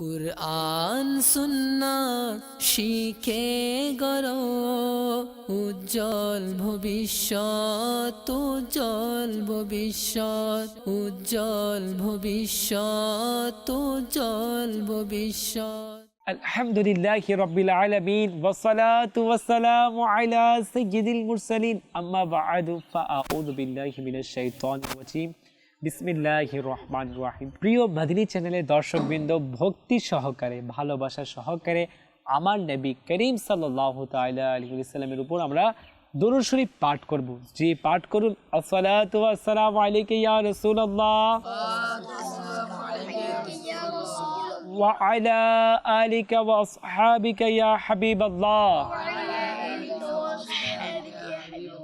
কুরআন সুন্না শিখে গড়ো উজ্জ্বল ভবিষ্যৎ উজ্জ্বল ভবিষ্যৎ উজ্জ্বল ভবিষ্যৎ উজ্জ্বল ভবিষ্যৎ الحمد لله رب العالمين والصلاة والسلام على سيد المرسلين أما بعد فأعوذ بالله من الشيطان الرجيم বিসমিল্লাহ রহমান রাহিম। প্রিয় ভাদিনী চ্যানেলের দর্শকবৃন্দ, ভক্তি সহকারে, ভালোবাসা সহকারে আমার নবী করিম সাল্লাহ তাল্লাহ আলহিসাল্লামের উপর আমরা দরুদ শরীফ পাঠ করব। যে পাঠ করুন, আসসালাতু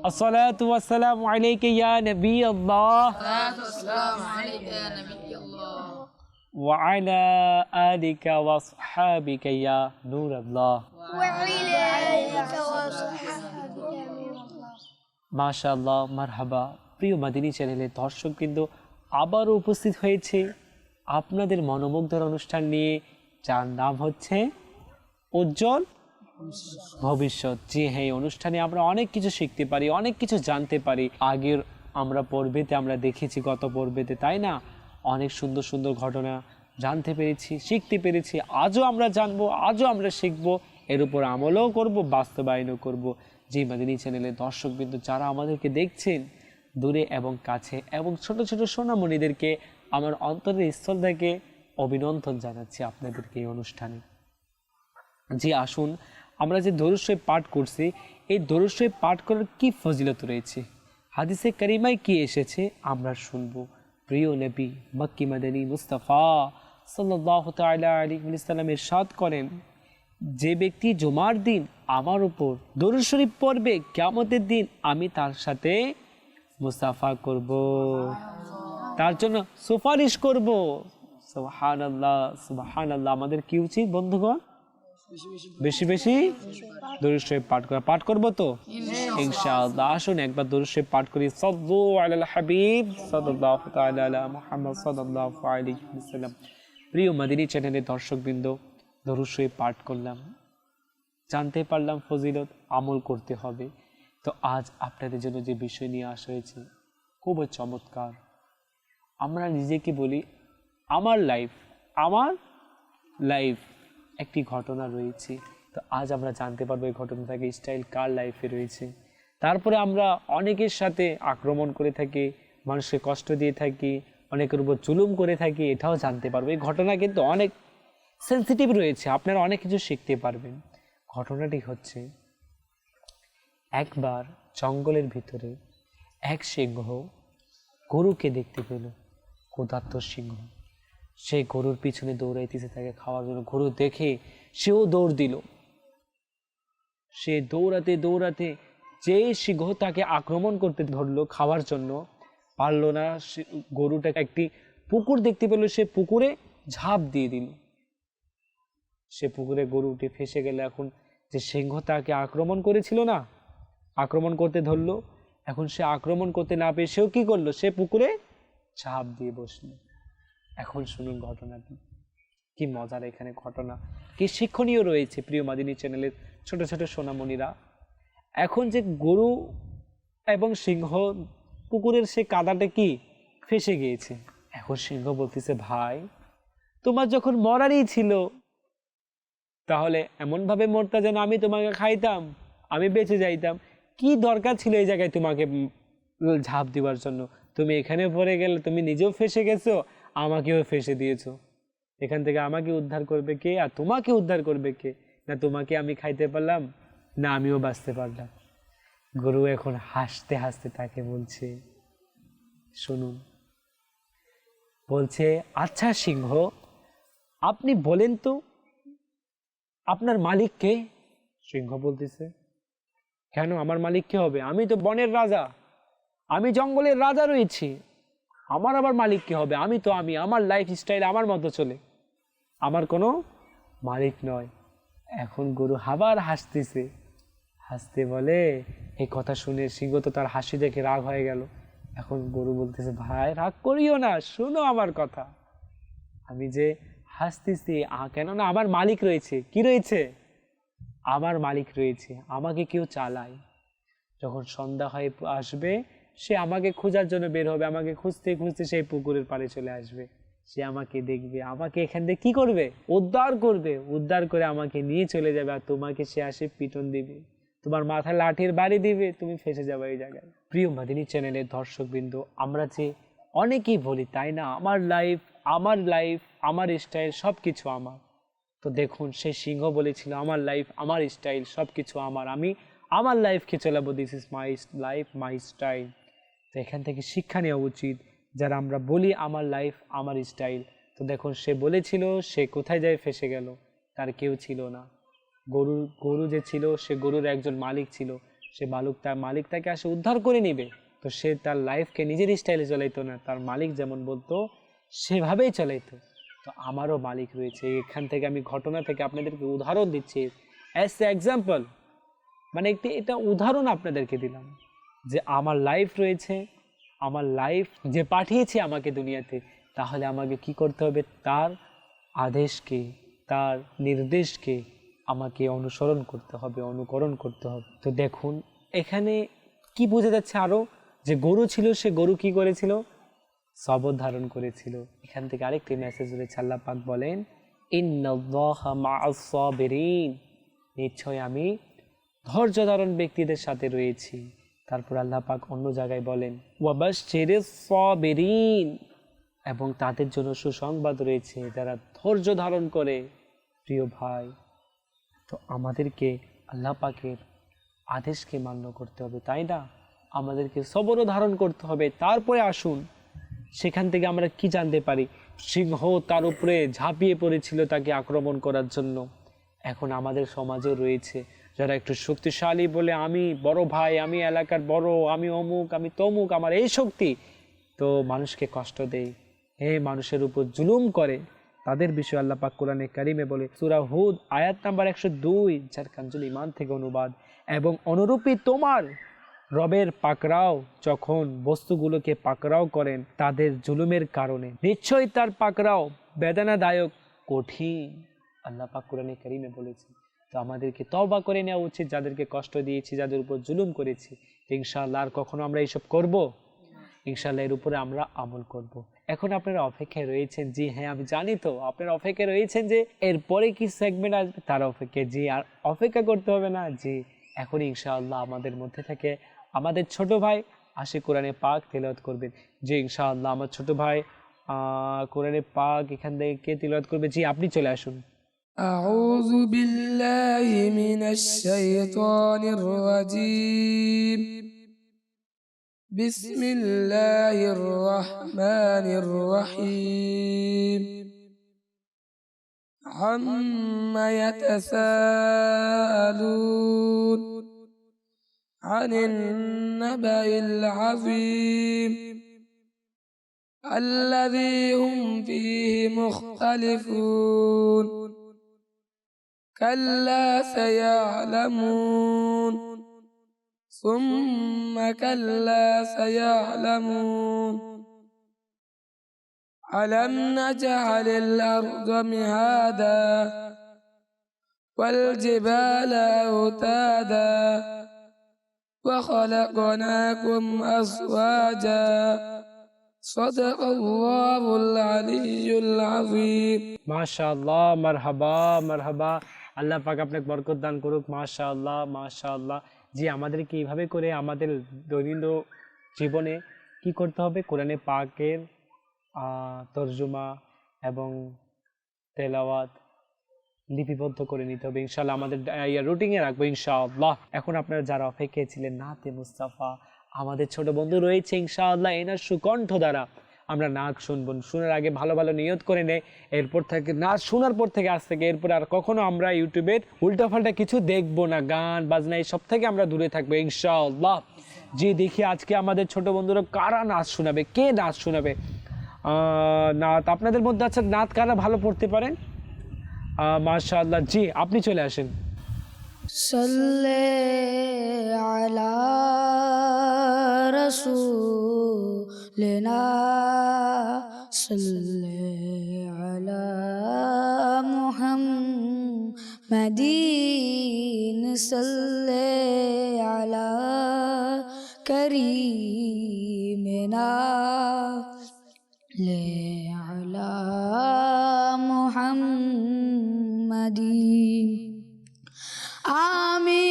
الصلاة والسلام عليك يا نبي الله السلام عليك يا نبي الله وعلى آلك وأصحابك يا نور الله وعلى آلك وصحبك يا نور الله মাশাআল্লাহ মারহাবা প্রিয় মাদিনী চ্যানেলের দর্শক কিন্তু আবারও উপস্থিত হয়েছে আপনাদের মনোমুগ্ধর অনুষ্ঠান নিয়ে যার নাম হচ্ছে উজ্জ্বল ভবিষ্যৎ। জি হ্যাঁ এই অনুষ্ঠানে আমরা অনেক কিছু শিখতে পারি, অনেক কিছু জানতে পারি। আগের আমরা পর্বেতে আমরা দেখেছি, গত পর্বেতে, তাই না? অনেক সুন্দর সুন্দর ঘটনা জানতে পেরেছি, শিখতে পেরেছি, আজও আমরা জানব, আজও আমরা শিখব, এর উপর আমলও করব, বাস্তবায়নও করব। জি মাদিনী চ্যানেলের দর্শক বিন্দু যারা আমাদেরকে দেখছেন দূরে এবং কাছে, এবং ছোট ছোট সোনামণিদেরকে, আমার অন্তরের স্থল থেকে অভিনন্দন জানাচ্ছি আপনাদেরকে এই অনুষ্ঠানে। জি, আসুন আমরা যে দরুশ্বই পাঠ করছি, এই দরুশ্বই পাঠ করার কি ফজিলত রয়েছে? হাদিসে কারিমায় কি এসেছে? আমরা শুনব। প্রিয় নবী, মক্কি মাদানী মুস্তাফা সাল্লাহ তাল্লাহ আলী ইসলামের সাদ করেন, যে ব্যক্তি জমার দিন আমার উপর দরুদ শরীফ পড়বে কেমতের দিন আমি তার সাথে মুস্তাফা করব। তার জন্য সুপারিশ করব। সুবহান আল্লাহ আমাদের কি উচিত, বন্ধুগণ? বেশি বেশি? দরুদ শরীফ পাঠ করা পাঠ করব তো? ইনশাআল্লাহ। আসুন একবার দরুদ শরীফ পাঠ করি। সাল্লু আলাল হাবিব সাল্লাল্লাহু তাআলা আলা মুহাম্মদ সাল্লাল্লাহু আলাইহি ওয়াসাল্লাম। প্রিয় মাদিনী চ্যানেলের দর্শকবৃন্দ দরুদ শরীফ পাঠ করলাম। জানতে পারলাম ফজিলত আমল করতে হবে। তো আজ আপনাদের জন্য যে বিষয় নিয়ে আসা হয়েছে খুবই চমৎকার। আমরা নিজেকে বলি আমার লাইফ আমার লাইফ একটি ঘটনা রয়েছে। তো আজ আমরা জানতে পারব এই ঘটনা থেকে স্টাইল কার লাইফে রয়েছে। তারপরে আমরা অনেকের সাথে আক্রমণ করে থাকি, মানুষকে কষ্ট দিয়ে থাকি, অনেকের উপর জুলুম করে থাকি, এটাও জানতে পারব। এই ঘটনা কিন্তু অনেক সেন্সিটিভ রয়েছে, আপনারা অনেক কিছু শিখতে পারবেন। ঘটনাটি হচ্ছে, একবার জঙ্গলের ভিতরে এক সিংহ গরুকে দেখতে পেল, ক্ষুধার্ত সিংহ। সে গরুর পিছনে দৌড়াইতেছে তাকে খাওয়ার জন্য। গরু দেখে সেও দৌড় দিল। সে দৌড়াতে দৌড়াতে যে সিংহ তাকে আক্রমণ করতে ধরলো খাওয়ার জন্য, পারল না। সে- গরুটা একটি পুকুর দেখতে পেল। সে পুকুরে ঝাঁপ দিয়ে দিল। সে পুকুরে গরু উঠে ফেসে গেল। এখন যে সিংহ তাকে আক্রমণ করেছিল না, আক্রমণ করতে ধরলো, এখন সে আক্রমণ করতে না পেয়ে সেও কি করল? সে পুকুরে ঝাঁপ দিয়ে বসল। এখন শুনুন ঘটনাটি। কি মজার এখানে ঘটনা। কি শিক্ষণীয় রয়েছে প্রিয় মাদিনী চ্যানেলের ছোট ছোট সোনামণিরা। এখন যে গরু এবং সিংহ, পুকুরের সে কাদাটা কি ফেসে গিয়েছে? এখন সিংহ বলতেছে, ভাই, তোমার যখন মরারই ছিল, তাহলে এমনভাবে মরতা যেন আমি তোমাকে খাইতাম, আমি বেঁচে যাইতাম। কি দরকার ছিল এই জায়গায় তোমাকে ঝাঁপ দিবার জন্য? তুমি এখানে পড়ে গেলে, তুমি নিজেও ফেসে গেছো আমাকেও ফেসে দিয়েছ। এখান থেকে আমাকে উদ্ধার করবে কে আর তোমাকে উদ্ধার করবে কে? না তোমাকে আমি খাইতে পারলাম, না আমিও বাঁচতে পারলাম। গরু এখন হাসতে হাসতে তাকে বলছে, শুনুন। বলছে আচ্ছা সিংহ, আপনি বলেন তো, আপনার মালিক কে? সিংহ বলতেছে, কেন, আমার মালিক কে হবে? আমি তো বনের রাজা। আমি জঙ্গলের রাজা রয়েছি। আমার আবার মালিক কে হবে? আমি তো আমি, আমার লাইফ স্টাইল আমার মতো চলে। আমার কোনো মালিক নয়। এখন গরু আবার হাসতেছে। হাসতে বলে, এই কথা শুনে সিংহ তো তার হাসি দেখে রাগ হয়ে গেল। এখন গরু বলতেছে, ভাই, রাগ করিও না, শোনো আমার কথা। আমি যে হাসতেছি কেননা আমার মালিক রয়েছে। কি রয়েছে? আমার মালিক রয়েছে। আমাকে কেউ চালায়। যখন সন্ধ্যা হয়ে আসবে সে আমাকে খোঁজার জন্য বের হবে, আমাকে খুঁজতে খুঁজতে সেই পুকুরের পাড়ে চলে আসবে। সে আমাকে দেখবে, আমাকে এখান থেকে কি করবে? উদ্ধার করবে। উদ্ধার করে আমাকে নিয়ে চলে যাবে আর তোমাকে সে আসে পিটন দিবে। তোমার মাথায় লাঠির বাড়ি দিবে, তুমি ফেসে যাবে এই জায়গায়। প্রিয় মাদিনী চ্যানেলের দর্শকবৃন্দ, আমরা যে অনেকেই বলি, তাই না? আমার লাইফ আমার লাইফ আমার স্টাইল সব কিছু আমার। তো দেখুন সে সিংহ বলেছিল, আমার লাইফ আমার স্টাইল সব কিছু আমার। আমি আমার লাইফকে চালাবো this is my life my style এখান থেকে শিক্ষা নেওয়া উচিত। যারা আমরা বলি আমার লাইফ আমার স্টাইল তো দেখুন, সে বলেছিল, সে কোথায় যায় ফেসে গেল, তার কেউ ছিল না। গরু গরু যে ছিল, সে গরুর একজন মালিক ছিল। সে মালিক তার মালিক তাকে আসে উদ্ধার করে নিবে। তো সে তার লাইফকে নিজের স্টাইলে চালাইতো না, তার মালিক যেমন বলতো, সেভাবেই চালাইতো। তো আমারও মালিক রয়েছে। এখান থেকে আমি ঘটনা থেকে আপনাদেরকে উদাহরণ দিচ্ছি। অ্যাজ এ এক্সাম্পল মানে একটি, এটা উদাহরণ আপনাদেরকে দিলাম। যে আমার লাইফ রয়েছে, আমার লাইফ যে পাঠিয়েছে আমাকে দুনিয়াতে, তাহলে আমাকে কি করতে হবে? তার আদেশকে, তার নির্দেশকে আমাকে অনুসরণ করতে হবে, অনুকরণ করতে হবে। তো দেখুন, এখানে কি বোঝা যাচ্ছে আরও যে গরু ছিল, সে গরু কি করেছিল? সবর ধারণ করেছিল। এখান থেকে আরেকটি মেসেজ রয়েছে, আল্লাহ পাক বলেন নিশ্চয় আমি ধৈর্য ধারণ ব্যক্তিদের সাথে রয়েছি। তারপর আল্লাহ পাক অন্য জায়গায় বলেন, ওয়াবাশশিরিস সাবিরিন এবং তাদের জন্য সুসংবাদ রয়েছে যারা ধৈর্য ধারণ করে, প্রিয় ভাই। তো আমাদেরকে আল্লাহ পাকের আদেশকে মান্য করতে হবে, তাই না? আমাদেরকে সবরও ধারণ করতে হবে। তারপরে আসুন, সেখান থেকে আমরা কি জানতে পারি? সিংহ তার উপরে ঝাঁপিয়ে পড়েছিল তাকে আক্রমণ করার জন্য। এখন আমাদের সমাজে রয়েছে যারা একটু শক্তিশালী বলে আমি বড় ভাই, আমি এলাকার বড়, আমি অমুক, আমি তমুক, আমার এই শক্তি, তো মানুষকে কষ্ট দেয়। হে মানুষের উপর জুলুম করে। তাদের বিষয়ে আল্লাহ পাক কোরআনে কারিমে বলে, সুরা হুদ, আয়াত নাম্বার একশো দুই, যার কাঞ্জুল ইমান থেকে অনুবাদ। এবং অনুরূপী তোমার রবের পাকড়াও, যখন বস্তুগুলোকে পাকড়াও করেন, তাদের জুলুমের কারণে। নিশ্চয়ই তার পাকড়াও বেদনাদায়ক, কঠিন। আল্লাহ পাক কোরআনে কারিমে বলেছে তো আমাদেরকে তবা করে নেওয়া উচিত, যাদেরকে কষ্ট দিয়েছি, যাদের উপর জুলুম করেছি। তো ইনশাআল্লাহ আর কখনো আমরা এইসব করব? ইনশাআল্লাহ এর উপরে আমরা আমল করব। এখন আপনারা অপেক্ষায় রয়েছেন, জি হ্যাঁ আমি জানি তো। আপনারা অপেক্ষায় রয়েছেন যে এরপরে কি সেগমেন্ট আসবে? তার অপেক্ষায়, জি, আর অপেক্ষা করতে হবে না, জি। এখন ইনশাআল্লাহ আমাদের মধ্যে থেকে আমাদের ছোট ভাই আসে কোরআনে পাক তেলাওয়াত করবেন। জি, ইনশাআল্লাহ আমার ছোট ভাই কোরআনে পাক এখান থেকে কে করবে? জি, আপনি চলে আসুন। أعوذ بالله من الشيطان الرجيم. بسم الله الرحمن الرحيم. عم يتساءلون عن النبأ العظيم. الذي هم فيه مختلفون كلا سيعلمون. ثم كلا سيعلمون. ألم نجعل الأرض مهادا والجبال أوتادا وخلقناكم أزواجا صدق الله العلي العظيم মাশাআল্লাহ মারহাবা মারহাবা আল্লাহ পাক আপনাকে বরকত দান করুক মাশাআল্লাহ মাশাআল্লাহ জি আমাদেরকে এইভাবে করে আমাদের দৈনন্দিন জীবনে কি করতে হবে কোরআনে পাকের আহ, তর্জমা এবং তেলাওয়াত লিপিবদ্ধ করে নিতে হবে ইনশাআল্লাহ আমাদের রুটিনে রাখবো ইনশাআল্লাহ এখন আপনারা যারা অপেক্ষায় ছিলেন নাতে মুস্তাফা আমাদের ছোট বন্ধু রয়েছে ইনশাআল্লাহ এনার সুকণ্ঠ দ্বারা। আমরা নাচ শুনব, শোনার আগে ভালো ভালো নিয়ত করে নেই এরপর থেকে নাচ শোনার পর থেকে আজ থেকে এরপর আর কখনো আমরা ইউটিউবের উল্টাপাল্টা কিছু দেখব না। গান, বাজনা সব থেকে আমরা দূরে থাকব ইনশাআল্লাহ। যে দেখি আজকে আমাদের ছোট বন্ধুরা কারা নাচ শোনাবে, কে নাচ শোনাবে? নাত, আপনাদের মধ্যে আছে নাত কারা ভালো পড়তে পারেন? মাশাআল্লাহ, জি, আপনি চলে আসেন। صلی علی رسولنا صلی علی محمدین صلی علی کریمنا لے علی محمدین আমি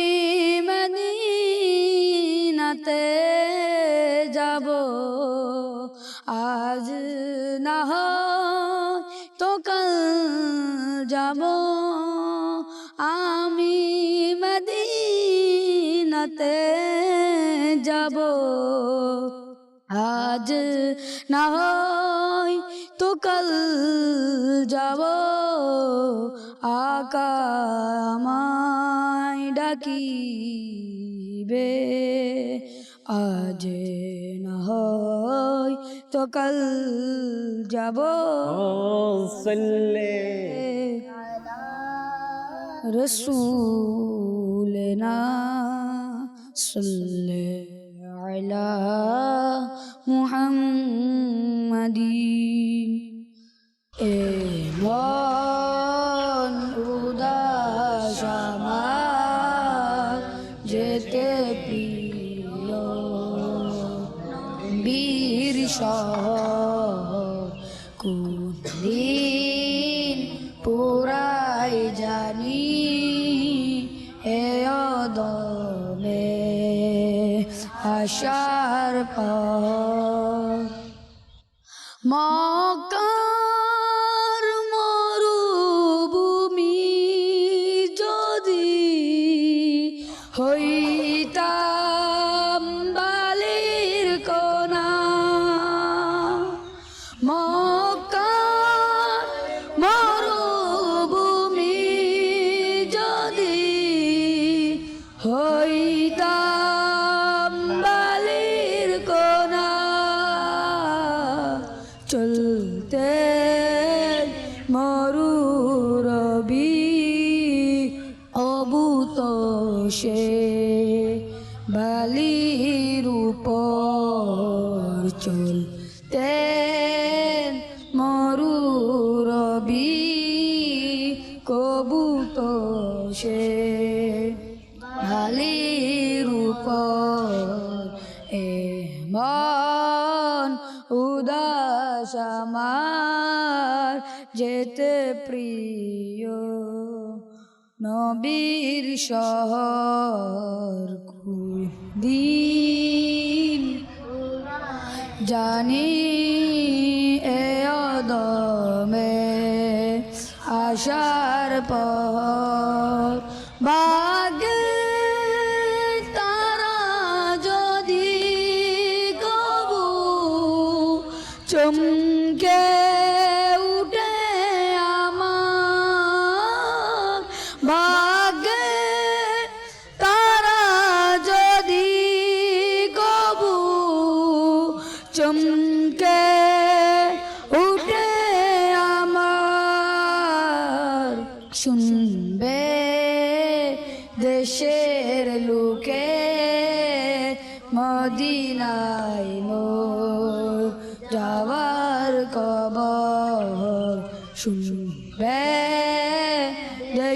মদিনাতে যাব। আজ না তো কাল যাব। আমি মদিনাতে যাব। আজ না হয় তো কাল যাব। আকা আমায় ডাকিবে আজ না হয় তো কাল যাব। ও সাল্লে। রসুলনা সাল্লে আলা বীর কোন দিন পুরাই জানি হে অদমে আশার পর আমার যেতে প্রিয় নবীর শহর দিন জানি chung ghé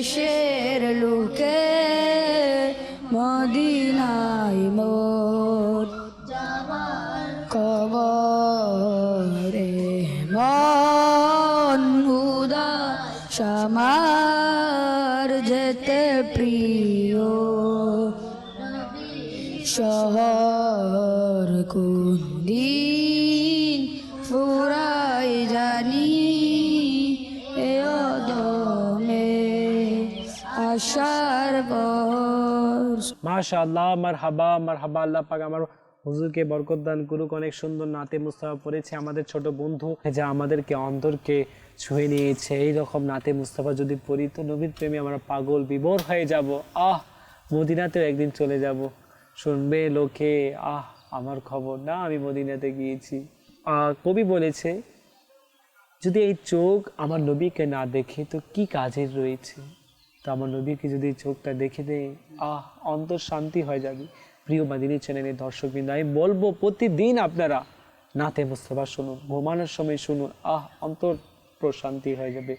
দেশের লোকে মদিনায় পর মাশাআল্লাহ, মারহাবা মারহাবা, আল্লাহ পাক আমার হুজুরকে বরকত দান করুক। অনেক সুন্দর নাতে মুস্তাফা পড়েছে, আমাদের ছোট বন্ধু যা আমাদেরকে অন্তরকে ছুঁয়ে নিয়েছে। এই রকম নাতে মুস্তাফা যদি পড়ি তো নবীর প্রেমে আমরা পাগল, বিবর হয়ে যাব। আহ, মদিনাতেও একদিন চলে যাব। শুনবে লোকে, আহ, আমার খবর। না, আমি মদিনাতে গিয়েছি। কবি বলেছে, যদি এই চোখ আমার নবীকে না দেখে তো কি কাজের রয়েছে? তো আমার নবীকে যদি চোখটা দেখে দেয় আহ, অন্তর শান্তি হয়ে যাবে। প্রিয় মাদিনী চ্যানেলের দর্শকবৃন্দ, আমি বলব প্রতিদিন আপনারা নাতে মুস্তফা শুনুন, ঘুমানোর সময় শুনুন, আহ, অন্তর প্রশান্তি হয়ে যাবে।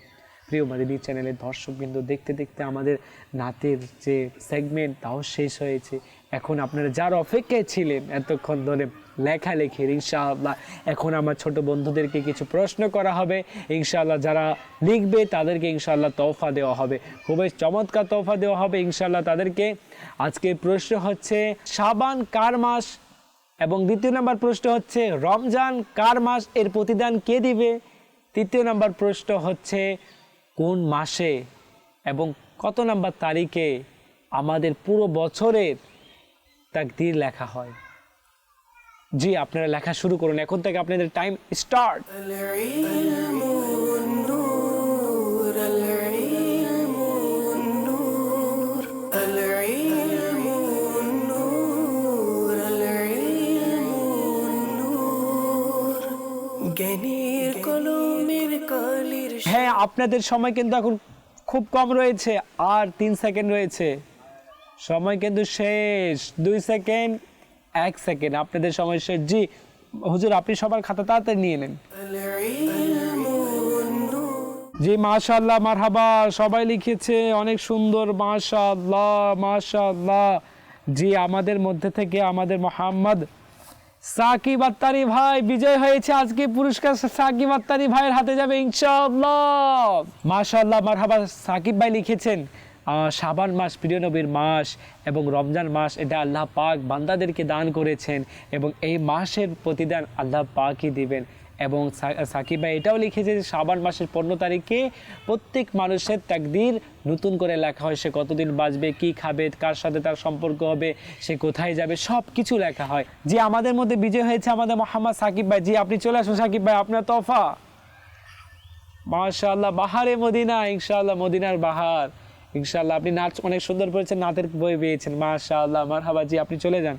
প্রিয় মাদিনী চ্যানেলের দর্শক কিন্তু দেখতে দেখতে আমাদের নাতের যে সেগমেন্ট তাও শেষ হয়েছে। এখন আপনারা যার অপেক্ষায় ছিলেন, এতক্ষণ ধরে লেখালেখির, ইনশাআল্লাহ। এখন আমার ছোট বন্ধুদেরকে কিছু প্রশ্ন করা হবে। ইনশাআল্লাহ যারা লিখবে, তাদেরকে ইনশাআল্লাহ তৌফা দেওয়া হবে। খুবই চমৎকার তৌফা দেওয়া হবে ইনশাআল্লাহ তাদেরকে। আজকে প্রশ্ন হচ্ছে সাবান কার মাস? এবং দ্বিতীয় নম্বর প্রশ্ন হচ্ছে, রমজান কার মাস? এর প্রতিদান কে দিবে? তৃতীয় নম্বর প্রশ্ন হচ্ছে, কোন মাসে এবং কত নম্বর তারিখে আমাদের পুরো বছরের তাকদির লেখা হয়? জি, আপনারা লেখা শুরু করুন। এখন থেকে আপনাদের টাইম স্টার্ট হ্যাঁ আপনাদের সময় কিন্তু এখন খুব কম রয়েছে। আর তিন সেকেন্ড রয়েছে। সময় কিন্তু শেষ। দুই সেকেন্ড এক সেকেন্ড, আপনাদের শেষ। জি, হুজুর, আপনি সবার খাতা তাড়াতাড়ি নিয়ে নেন। জি মাশাল্লাহ মারহাবা, সবাই লিখেছে, অনেক সুন্দর মাশাল্লাহ মাশাল্লাহ জি, আমাদের মধ্যে থেকে আমাদের মোহাম্মদ সাকিব আত্তারি ভাই বিজয় হয়েছে। আজকে পুরস্কার সাকিব আত্তারি ভাইয়ের হাতে যাবে, ইনশাআল্লাহ। মাশাআল্লাহ, মারহাবা, সাকিব ভাই লিখেছেন শাবান মাস প্রিয় নবীর মাস এবং রমজান মাস, এটা আল্লাহ পাক বান্দাদেরকে দান করেছেন এবং এই মাসের প্রতিদান আল্লাহ পাকই দিবেন। এবং সাকিব ভাই এটাও লিখেছে যে শাবান মাসের পনেরো তারিখে প্রত্যেক মানুষের তাকদির নতুন করে লেখা হয়। সে কতদিন বাঁচবে, কি খাবে, কার সাথে তার সম্পর্ক হবে, সে কোথায় যাবে সব কিছু লেখা হয়। যে আমাদের মধ্যে বিজয় হয়েছে আমাদের মোহাম্মদ সাকিব ভাই। জি, আপনি চলে আসুন সাকিব ভাই, আপনার তোফা মাশাআল্লাহ, বাহারে মদিনা, ইনশাআল্লাহ, মদিনার বাহার। ইনশাআল্লাহ আপনি নাচ অনেক সুন্দর করেছেন নাচের বই পেয়েছেন। মাশাআল্লাহ, মারহাবা হাবাজি আপনি চলে যান।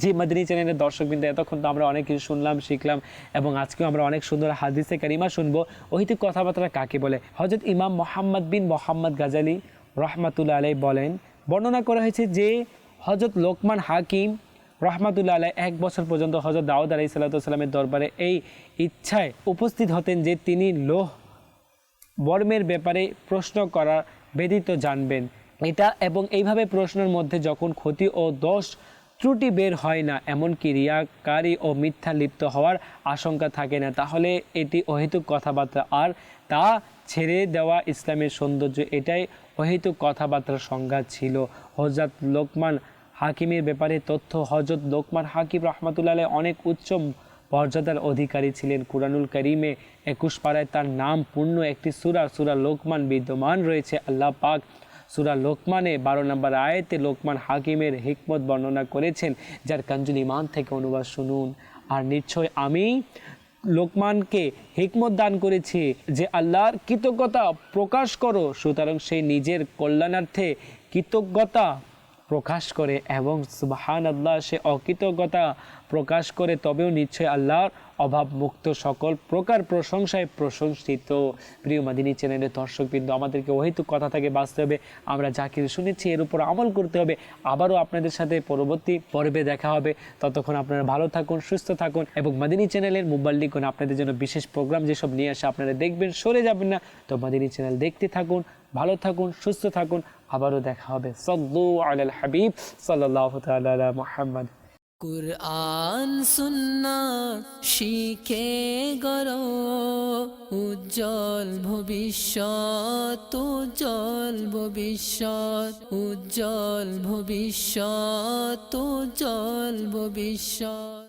জি, মাদিনী চ্যানেলের দর্শক বিন্দু এতক্ষণ তো আমরা অনেক কিছু শুনলাম, শিখলাম, এবং আজকেও আমরা অনেক সুন্দর হাদিসে কারিমা শুনব। ওইটি কথাবার্তা কাকে বলে? হজরত ইমাম মোহাম্মদ বিন মোহাম্মদ গাজালি রহমাতুল্লা আলাই বলেন, বর্ণনা করা হয়েছে যে হজরত লোকমান হাকিম রহমাতুল্লা আলাই এক বছর পর্যন্ত হজরত দাউদ আলাই সাল্লামের দরবারে এই ইচ্ছায় উপস্থিত হতেন যে তিনি লোহ বর্মের ব্যাপারে প্রশ্ন করা ব্যতীত জানবেন। এটা এবং এইভাবে প্রশ্নের মধ্যে যখন ক্ষতি ও দোষ ত্রুটি বের হয় না, এমনকি রিয়াকারী ও মিথ্যা লিপ্ত হওয়ার আশঙ্কা থাকে না, তাহলে এটি অহেতুক কথাবার্তা। আর তা ছেড়ে দেওয়া ইসলামের সৌন্দর্য, এটাই অহেতুক কথাবার্তার সংজ্ঞা ছিল। হজরত লোকমান হাকিমের ব্যাপারে তথ্য হজরত লোকমান হাকিম রহমতুল্লাহ অনেক উচ্চ মর্যাদার অধিকারী ছিলেন কুরআনুল করিমে। একুশ পাড়ায় তার নাম পূর্ণ একটি সুরা সুরা লোকমান বিদ্যমান রয়েছে আল্লাহ পাক। সুরা লোকমানে বারো নম্বর আয়াতে লোকমান হাকিমের হিকমত বর্ণনা করেছেন, যার কাঞ্জুল ইমান থেকে অনুবাদ শুনুন। আর নিশ্চয় আমি লোকমানকে হিকমত দান করেছি যে আল্লাহর কৃতজ্ঞতা প্রকাশ করো, সুতরাং সেই নিজের কল্যাণার্থে কৃতজ্ঞতা প্রকাশ করে এবং সুবাহান আল্লাহ সে অকৃতজ্ঞতা প্রকাশ করে, তবেও নিশ্চয় আল্লাহর অভাব মুক্ত সকল প্রকার প্রশংসায় প্রশংসিত। প্রিয় মাদিনী চ্যানেলের দর্শকবৃন্দ, আমাদেরকে অহেতুক কথা থেকে বাঁচতে হবে। আমরা যা কিছু শুনেছি, এর উপর আমল করতে হবে। আবারও আপনাদের সাথে পরবর্তী পর্বে দেখা হবে। ততক্ষণ আপনারা ভালো থাকুন, সুস্থ থাকুন এবং মাদিনী চ্যানেলের মোবাইল লিখুন। আপনাদের জন্য বিশেষ প্রোগ্রাম যেসব নিয়ে আসে, আপনারা দেখবেন, সরে যাবেন না। তো মাদিনী চ্যানেল দেখতে থাকুন ভালো থাকুন, সুস্থ থাকুন। আবারও দেখা হবে। সল্লু আলাল হাবিব সাল্লাহ মোহাম্মদ। কুরআন, সুন্না শিখে গড়ো। উজ্জ্বল ভবিষ্যৎ উজ্জ্বল ভবিষ্যৎ উজ্জ্বল ভবিষ্যৎ উজ্জ্বল ভবিষ্যৎ।